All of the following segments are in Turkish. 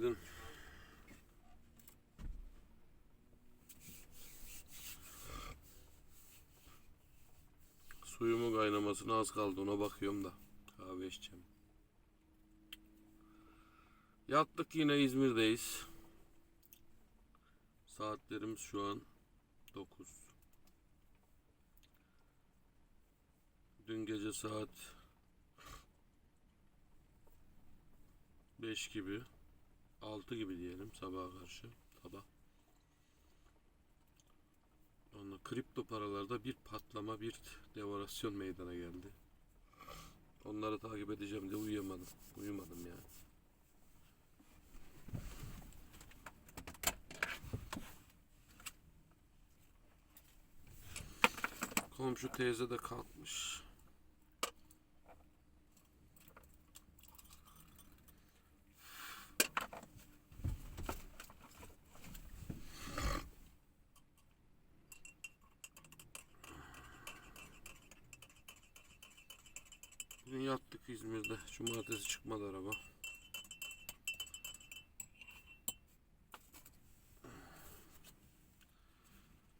Günaydın. Suyumun kaynamasına az kaldı ona bakıyorum da. Kahve içeceğim. Yattık yine İzmir'deyiz. Saatlerimiz şu an 9. Dün gece saat 5 gibi 6 gibi diyelim sabaha karşı sabah. Onunla kripto paralarda bir patlama bir devalüasyon meydana geldi. Onları takip edeceğim diye uyuyamadım. Uyumadım yani. Komşu teyze de kalkmış. Bugün yattık İzmir'de. Cumartesi çıkmadı araba.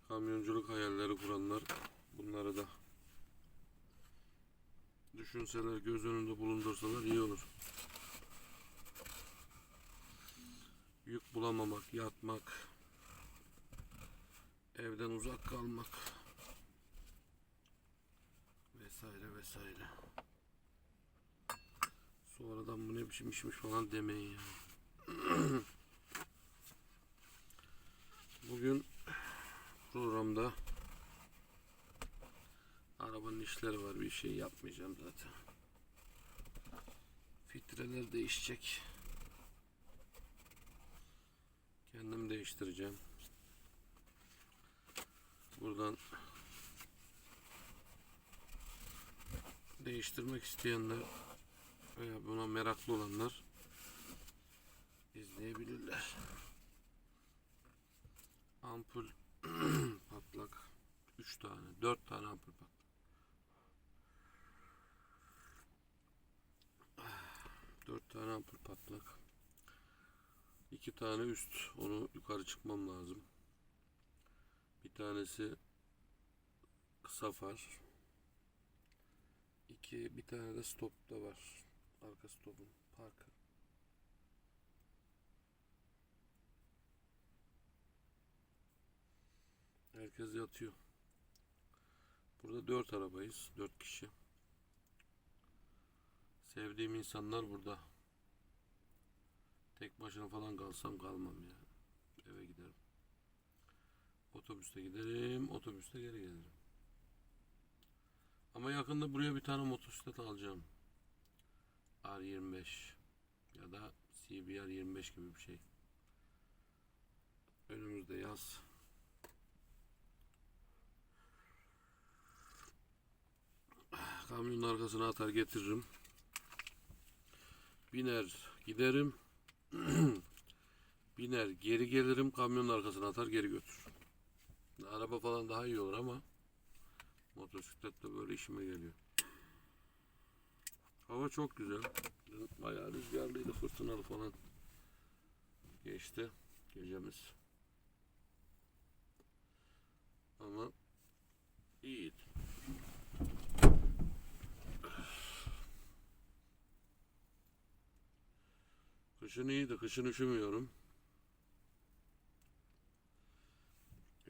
Kamyonculuk hayalleri kuranlar bunları da düşünseler, göz önünde bulundursalar iyi olur. Yük bulamamak, yatmak, evden uzak kalmak vesaire vesaire. Sonradan bu ne biçim işmiş falan demeyin ya. Bugün programda arabanın işleri var bir şey yapmayacağım zaten. Filtreler değişecek. Kendim değiştireceğim. Buradan değiştirmek isteyenler buna meraklı olanlar izleyebilirler. Ampul patlak 3 tane 4 tane ampul patlak. Dört tane ampul patlak. İki tane üst. Onu yukarı çıkmam lazım. Bir tanesi kısa far. İki, bir tane de stop da var. Arka stopun. Parkı. Herkes yatıyor. Burada dört arabayız. Dört kişi. Sevdiğim insanlar burada. Tek başına falan kalsam kalmam ya. Eve giderim. Otobüste giderim. Otobüste geri gelirim. Ama yakında buraya bir tane motosiklet alacağım. R25 ya da CBR 25 gibi bir şey. Önümüzde yaz. Kamyonun arkasına atar getiririm. Biner giderim. Biner geri gelirim kamyonun arkasına atar geri götür. Araba falan daha iyi olur ama motosiklet de böyle işime geliyor. Hava çok güzel. Bayağı rüzgarlıydı fırtınalı falan. Geçti gecemiz. Ama iyiydi. Kışın iyiydi. Kışın üşümüyorum.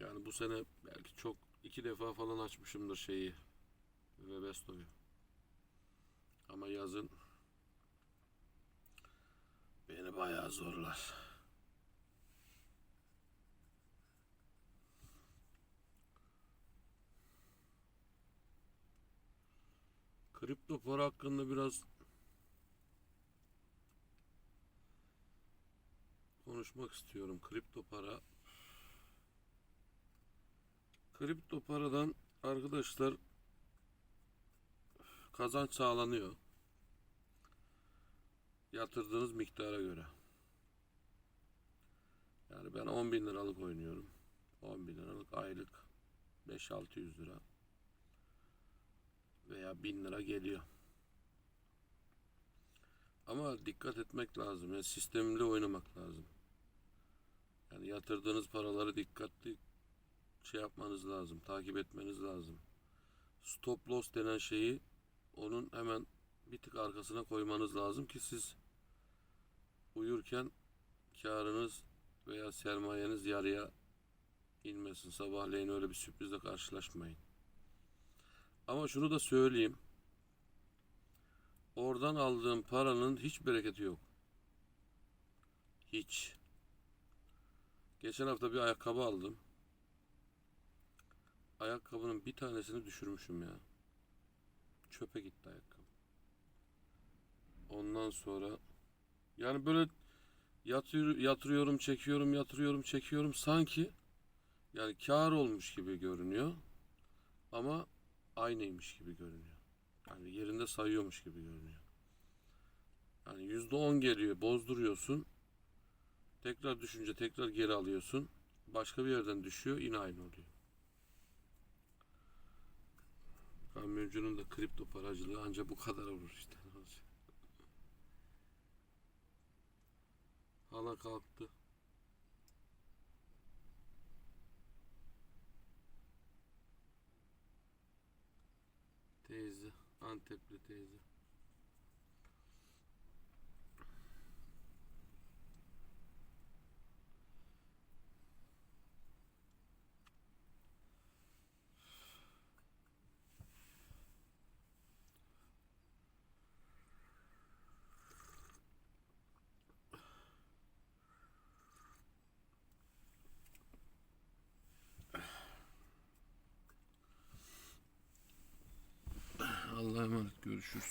Yani bu sene belki çok iki defa falan açmışımdır şeyi. Webesto'yu. Ama yazın beni bayağı zorlar. Kripto para hakkında biraz konuşmak istiyorum. Kripto para. Kripto paradan arkadaşlar kazanç sağlanıyor. Yatırdığınız miktara göre. Yani ben 10 bin liralık oynuyorum. 10 bin liralık aylık 5-600 lira veya 1000 lira geliyor. Ama dikkat etmek lazım. Yani sistemli oynamak lazım. Yani yatırdığınız paraları dikkatli şey yapmanız lazım. Takip etmeniz lazım. Stop loss denen şeyi onun hemen bir tık arkasına koymanız lazım ki siz uyurken karınız veya sermayeniz yarıya inmesin. Sabahleyin öyle bir sürprizle karşılaşmayın. Ama şunu da söyleyeyim. Oradan aldığım paranın hiç bereketi yok. Hiç. Geçen hafta bir ayakkabı aldım. Ayakkabının bir tanesini düşürmüşüm ya. Çöpe gitti ayakkabı. Ondan sonra yani böyle yatır, yatırıyorum, çekiyorum, yatırıyorum, çekiyorum sanki yani kar olmuş gibi görünüyor ama aynıymış gibi görünüyor. Yani yerinde sayıyormuş gibi görünüyor. Yani yüzde on geliyor, bozduruyorsun. Tekrar düşünce tekrar geri alıyorsun. Başka bir yerden düşüyor, yine aynı oluyor. Kamyoncunun da kripto paracılığı ancak bu kadar olur işte. Hala kalktı. Teyze, Antepli teyze. Emanet görüşürüz.